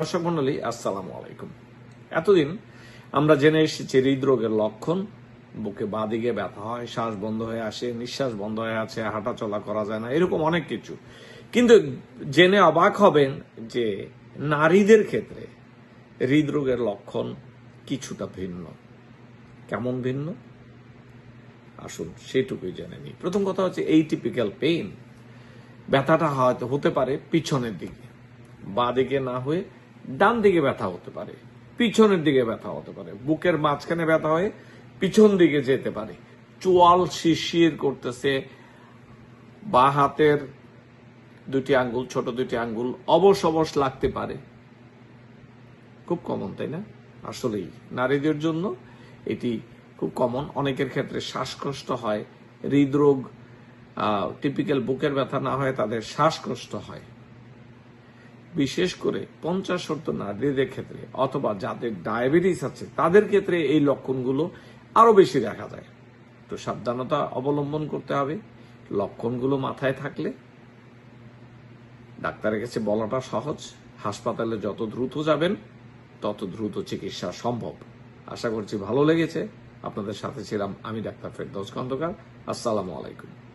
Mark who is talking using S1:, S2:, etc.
S1: দর্শক মন্ডলী, আসসালামু আলাইকুম। এতদিন আমরা জেনে এসেছি হৃদরোগের লক্ষণ। বুকে বাদিকে ব্যথা হয়, শ্বাস বন্ধ হয়ে আসে, নিঃশ্বাস বন্ধ হয়ে আছে হাঁটা চলা করা যায় না, এরকম অনেক কিছু। কিন্তু জেনে অবাক হবেন যে নারীদের ক্ষেত্রে হৃদরোগের লক্ষণ কিছুটা ভিন্ন। কেমন ভিন্ন? আসুন সেটুকুই জেনে নিই। প্রথম কথা হচ্ছে এই টিপিক্যাল পেইন ব্যথাটা হয়তো হতে পারে পিছনের দিকে, বাঁ দিকে না হয়ে ডান দিকে ব্যথা হতে পারে, পিছনের দিকে ব্যথা হতে পারে, বুকের মাঝখানে ব্যথা হয়ে পিছন দিকে যেতে পারে। চোয়াল শিরশির করতেছে, বা হাতের দুটি আঙ্গুল, ছোট দুটি আঙ্গুল অবশ অবশ লাগতে পারে। খুব কমন তাই না? আসলেই নারীদের জন্য এটি খুব কমন অনেকের ক্ষেত্রে শ্বাসকষ্ট হয়, হৃদরোগ টিপিক্যাল বুকের ব্যথা না হয় তাদের শ্বাসকষ্ট হয়। বিশেষ করে পঞ্চাশ শর্ত নারীদের ক্ষেত্রে অথবা যাদের ডায়াবেটিস আছে, তাদের ক্ষেত্রে এই লক্ষণগুলো আরও বেশি দেখা যায়। তো সাবধানতা অবলম্বন করতে হবে। লক্ষণগুলো মাথায় থাকলে ডাক্তারের কাছে বলাটা সহজ। হাসপাতালে যত দ্রুত যাবেন, তত দ্রুত চিকিৎসা সম্ভব। আশা করছি ভালো লেগেছে। আপনাদের সাথে ছিলাম আমি ডাক্তার ফেরদৌস খন্দকার। আসসালামু আলাইকুম।